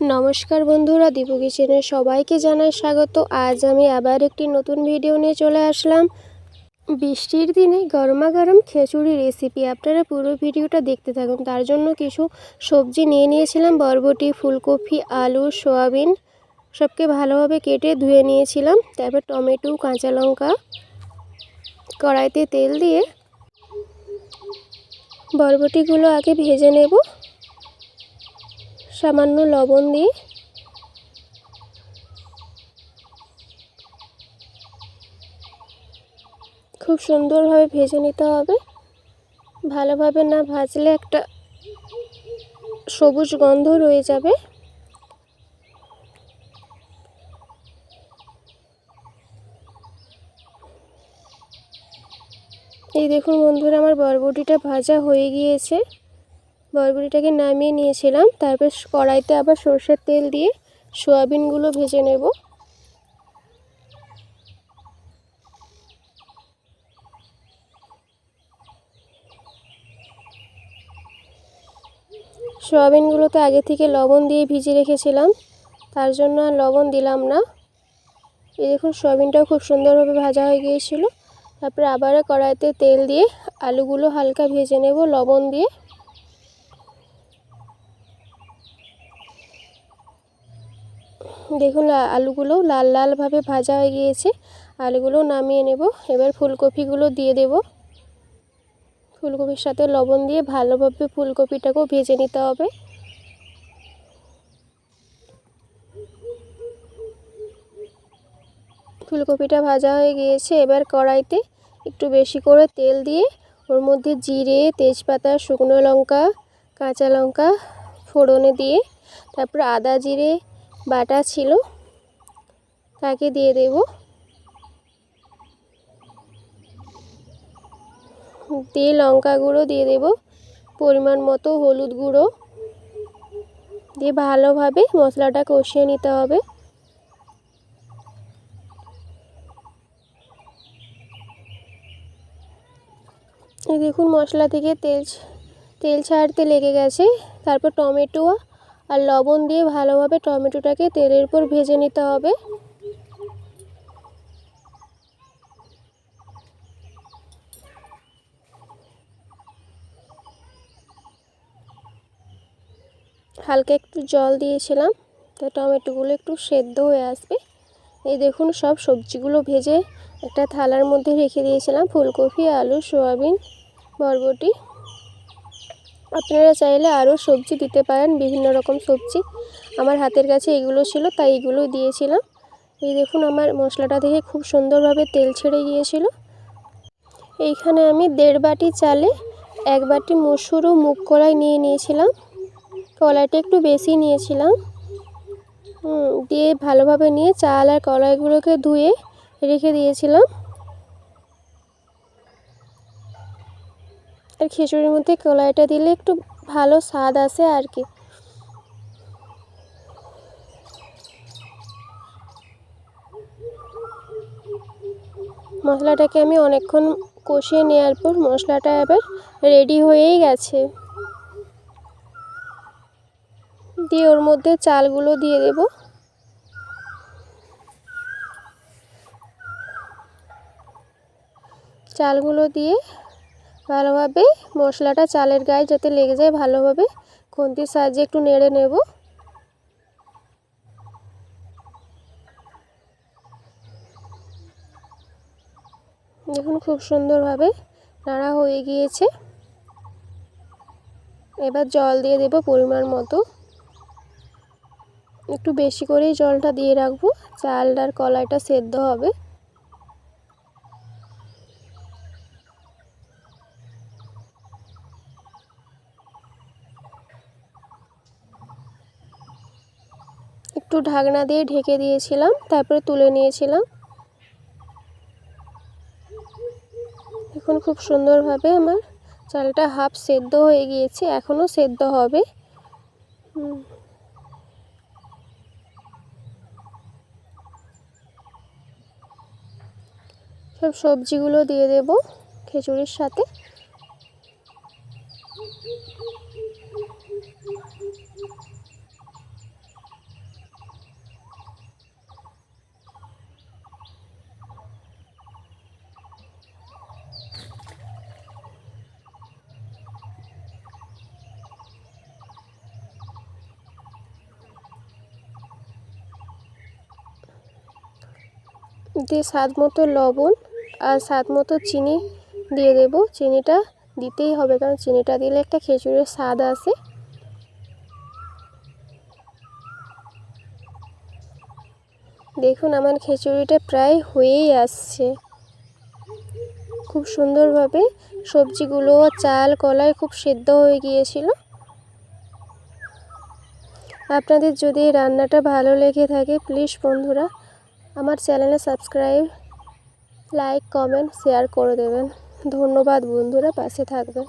নমস্কার বন্ধুরা দীপু কিচেনে সবাইকে জানাই স্বাগত। আজ আমি আবার একটি নতুন ভিডিও নিয়ে চলে আসলাম। বৃষ্টির দিনে গরমা গরম খিচুড়ি রেসিপি আপনারা পুরো ভিডিওটা দেখতে থাকুন। তার জন্য কিছু সবজি নিয়ে নিয়েছিলাম। বরবটি, ফুলকপি, আলু, সয়াবিন সবকে ভালোভাবে কেটে ধুয়ে নিয়েছিলাম। তারপর টমেটো, কাঁচা লঙ্কা, কড়াইতে তেল দিয়ে বরবটিগুলো আগে ভেজে নেব। সামান্য লবণ দিয়ে খুব সুন্দরভাবে ভেজে নিতে হবে। ভালোভাবে না ভাজলে একটা সবুজ গন্ধ রয়ে যাবে। এই দেখুন বন্ধুরা, আমার বরবটিটা ভাজা হয়ে গিয়েছে। বরবটিটাকে নামিয়ে নিয়েছিলাম। তারপর কড়াইতে আবার সর্ষের তেল দিয়ে সোয়াবিনগুলো ভেজে নেব। সোয়াবিনগুলো তো আগে থেকে লবণ দিয়ে ভিজে রেখেছিলাম। তার জন্য আর লবণ দিলাম না। এই দেখুন, সোয়াবিনটাও খুব সুন্দরভাবে ভাজা হয়ে গিয়েছিল। তারপরে আবারও কড়াইতে তেল দিয়ে আলুগুলো হালকা ভেজে নেব, লবণ দিয়ে। দেখুন আলুগুলো লাল লালভাবে ভাজা হয়ে গিয়েছে। আলুগুলো নামিয়ে নেব। এবার ফুলকপিগুলো দিয়ে দেব। ফুলকপির সাথে লবণ দিয়ে ভালোভাবে ফুলকপিটাকেও ভেজে নিতে হবে। ফুলকপিটা ভাজা হয়ে গিয়েছে। এবার কড়াইতে একটু বেশি করে তেল দিয়ে ওর মধ্যে জিরে, তেজপাতা, শুকনো লঙ্কা, কাঁচা লঙ্কা ফোড়নে দিয়ে, তারপর আদা জিরে বাটা ছিল, তাকে দিয়ে দেব। দিয়ে লঙ্কা গুঁড়ো দিয়ে দেব, পরিমাণ মতো হলুদ গুঁড়ো। দিয়ে ভালোভাবে মশলাটা কষিয়ে নিতে হবে। দেখুন মশলা থেকে তেল তেল ছাড়তে লেগে গেছে। তারপর টমেটো আর লবণ দিয়ে ভালোভাবে টমেটোটাকে তেলের উপর ভেজে নিতে হবে। হালকা একটু জল দিয়েছিলাম, তো টমেটোগুলো একটু সেদ্ধ হয়ে আসবে। এই দেখুন, সব সবজিগুলো ভেজে একটা থালার মধ্যে রেখে দিয়েছিলাম, ফুলকপি, আলু, সোয়াবিন, বরবটি। আপনারা চাইলে আরও সবজি দিতে পারেন, বিভিন্ন রকম সবজি। আমার হাতের কাছে এগুলো ছিল, তাই এগুলো দিয়েছিলাম। এই দেখুন, আমার মশলাটা দেখে খুব সুন্দরভাবে তেল ছেড়ে গিয়েছিল। এইখানে আমি দেড় বাটি চালে এক বাটি মসুর ও মুগ কলাই নিয়ে নিয়েছিলাম। কলাইটা একটু বেশি নিয়েছিলাম। দিয়ে ভালোভাবে নিয়ে চাল আর কলাইগুলোকে ধুয়ে রেখে দিয়েছিলাম। আর খিচুড়ির মধ্যে কলাইটা দিলে একটু ভালো স্বাদ আসে আর কি। মশলাটাকে আমি অনেকক্ষণ কষিয়ে নেওয়ার পর মশলাটা এবার রেডি হয়েই গেছে। দিয়ে ওর মধ্যে চালগুলো দিয়ে দেব। চালগুলো দিয়ে ভালোভাবে মশলাটা চালের গায়ে যাতে লেগে যায় ভালোভাবে খুন্তির সাহায্যে একটু নেড়ে নেব। দেখুন খুব সুন্দরভাবে নাড়া হয়ে গিয়েছে। এবার জল দিয়ে দেব পরিমাণ মতো। একটু বেশি করেই জলটা দিয়ে রাখব। চালটার কলাইটা সেদ্ধ হবে। একটু ঢাকনা দিয়ে ঢেকে দিয়েছিলাম, তারপরে তুলে নিয়েছিলাম। এখন খুব সুন্দরভাবে আমার চালটা হাফ সেদ্ধ হয়ে গিয়েছে, এখনও সেদ্ধ হবে। সব সবজিগুলো দিয়ে দেব খিচুড়ির সাথে। দিয়ে স্বাদ মতো লবণ আর স্বাদ মতো চিনি দিয়ে দেব। চিনিটা দিতেই হবে, কারণ চিনিটা দিলে একটা খিচুড়ির স্বাদ আসে। দেখুন, আমার খিচুড়িটা প্রায় হয়েই আসছে। খুব সুন্দরভাবে সবজিগুলো চাল, কলাই খুব সেদ্ধ হয়ে গিয়েছিল। আপনাদের যদি রান্নাটা ভালো লেগে থাকে প্লিজ বন্ধুরা আমার চ্যানেলে সাবস্ক্রাইব লাইক কমেন্ট শেয়ার করে দেবেন। ধন্যবাদ বন্ধুরা পাশে থাকবেন।